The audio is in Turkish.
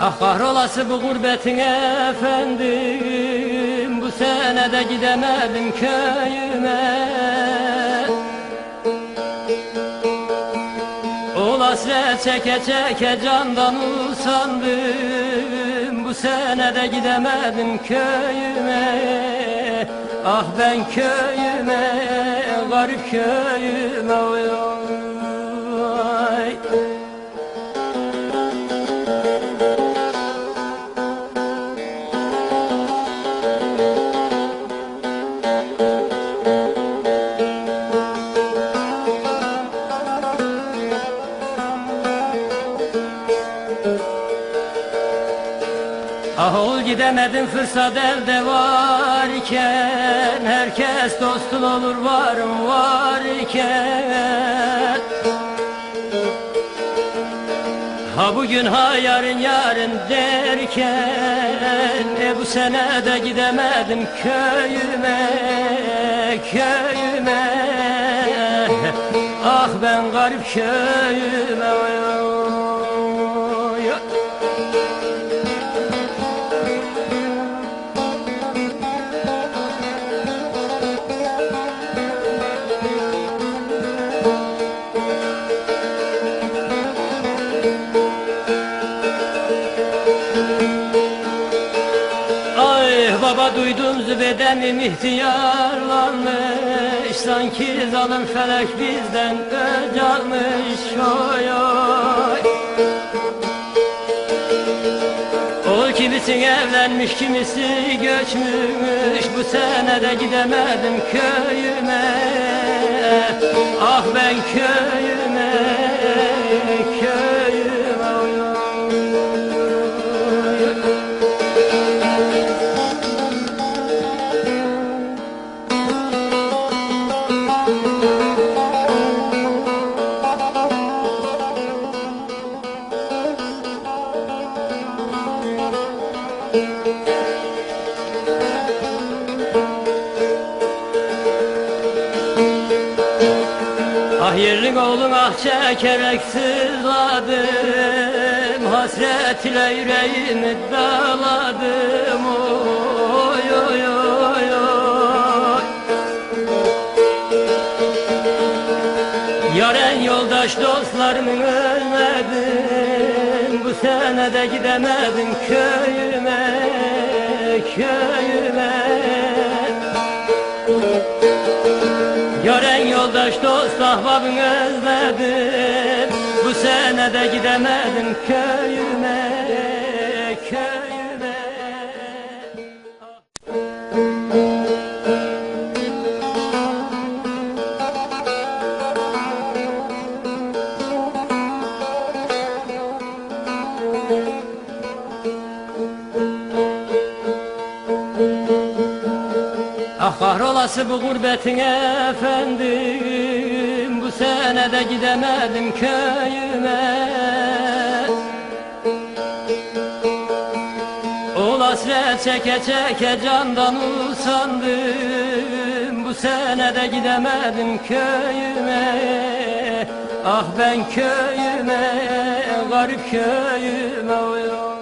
Ah kahrolası bu gurbetin efendim Bu sene de gidemedim köyüme çeke çeke candan usandım Bu sene de gidemedim köyüme Ah ben köyüme, garip köyüme oy, oy. Ah ol gidemedim fırsat elde varken. Herkes dostun olur varım varken? Ha bugün ha yarın yarın derken. E bu sene de gidemedim köyüme Köyüme. Ah ben garip köyüme baba duydum zübedemim ihtiyarlanmış? Sanki zalim felek bizden öc almış. Oy oy. O kimisi evlenmiş kimisi göçmüş Bu sene de gidemedim köyüme. Ah ben köyüme Ah yerlik oğlum ah çekerek sızladım Hasret ile yüreğimi dağladım Yaren yoldaş dostlarımı özledim Bu sene de gidemedim köyüme Köyüme. Gören yoldaş dost ahbabını özledim. Bu sene de gidemedim Köyüme Ah kahrolası bu gurbetin efendim Bu sene de gidemedim köyüme Ol hasret çeke çeke candan usandım Bu sene de gidemedim köyüme Ah ben köyüme, garip köyüme oy.